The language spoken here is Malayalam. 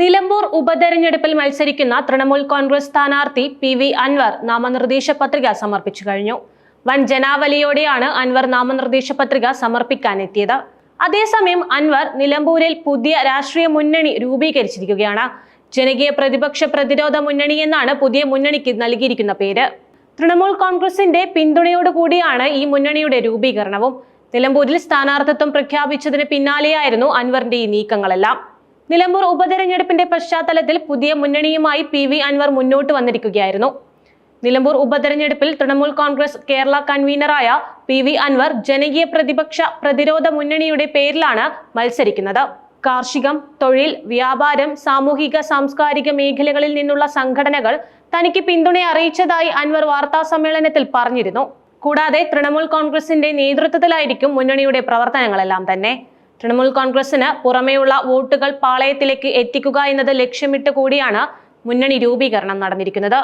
നിലമ്പൂർ ഉപതെരഞ്ഞെടുപ്പിൽ മത്സരിക്കുന്ന തൃണമൂൽ കോൺഗ്രസ് സ്ഥാനാർത്ഥി പി വി അൻവർ നാമനിർദ്ദേശ പത്രിക സമർപ്പിച്ചു കഴിഞ്ഞു. വൻ ജനാവലിയോടെയാണ് അൻവർ നാമനിർദ്ദേശ പത്രിക സമർപ്പിക്കാനെത്തിയത്. അതേസമയം അൻവർ നിലമ്പൂരിൽ പുതിയ രാഷ്ട്രീയ മുന്നണി രൂപീകരിച്ചിരിക്കുകയാണ്. ജനകീയ പ്രതിപക്ഷ പ്രതിരോധ മുന്നണി എന്നാണ് പുതിയ മുന്നണിക്ക് നൽകിയിരിക്കുന്ന പേര്. തൃണമൂൽ കോൺഗ്രസിന്റെ പിന്തുണയോടുകൂടിയാണ് ഈ മുന്നണിയുടെ രൂപീകരണവും. നിലമ്പൂരിൽ സ്ഥാനാർത്ഥിത്വം പ്രഖ്യാപിച്ചതിന് പിന്നാലെയായിരുന്നു അൻവറിന്റെ ഈ നീക്കങ്ങളെല്ലാം. നിലമ്പൂർ ഉപതെരഞ്ഞെടുപ്പിന്റെ പശ്ചാത്തലത്തിൽ പുതിയ മുന്നണിയുമായി പി വി അൻവർ മുന്നോട്ട് വന്നിരിക്കുകയായിരുന്നു. നിലമ്പൂർ ഉപതെരഞ്ഞെടുപ്പിൽ തൃണമൂൽ കോൺഗ്രസ് കേരള കൺവീനറായ പി വി അൻവർ ജനകീയ പ്രതിപക്ഷ പ്രതിരോധ മുന്നണിയുടെ പേരിലാണ് മത്സരിക്കുന്നത്. കാർഷികം തൊഴിൽ വ്യാപാരം സാമൂഹിക സാംസ്കാരിക മേഖലകളിൽ നിന്നുള്ള സംഘടനകൾ തനിക്ക് പിന്തുണ അറിയിച്ചതായി അൻവർ വാർത്താ സമ്മേളനത്തിൽ പറഞ്ഞിരുന്നു. കൂടാതെ തൃണമൂൽ കോൺഗ്രസിന്റെ നേതൃത്വത്തിലായിരിക്കും മുന്നണിയുടെ പ്രവർത്തനങ്ങളെല്ലാം തന്നെ. തൃണമൂൽ കോൺഗ്രസിന് പുറമെയുള്ള വോട്ടുകൾ പാളയത്തിലേക്ക് എത്തിക്കുക എന്നത് ലക്ഷ്യമിട്ട് കൂടിയാണ് മുന്നണി രൂപീകരണം നടന്നിരിക്കുന്നത്.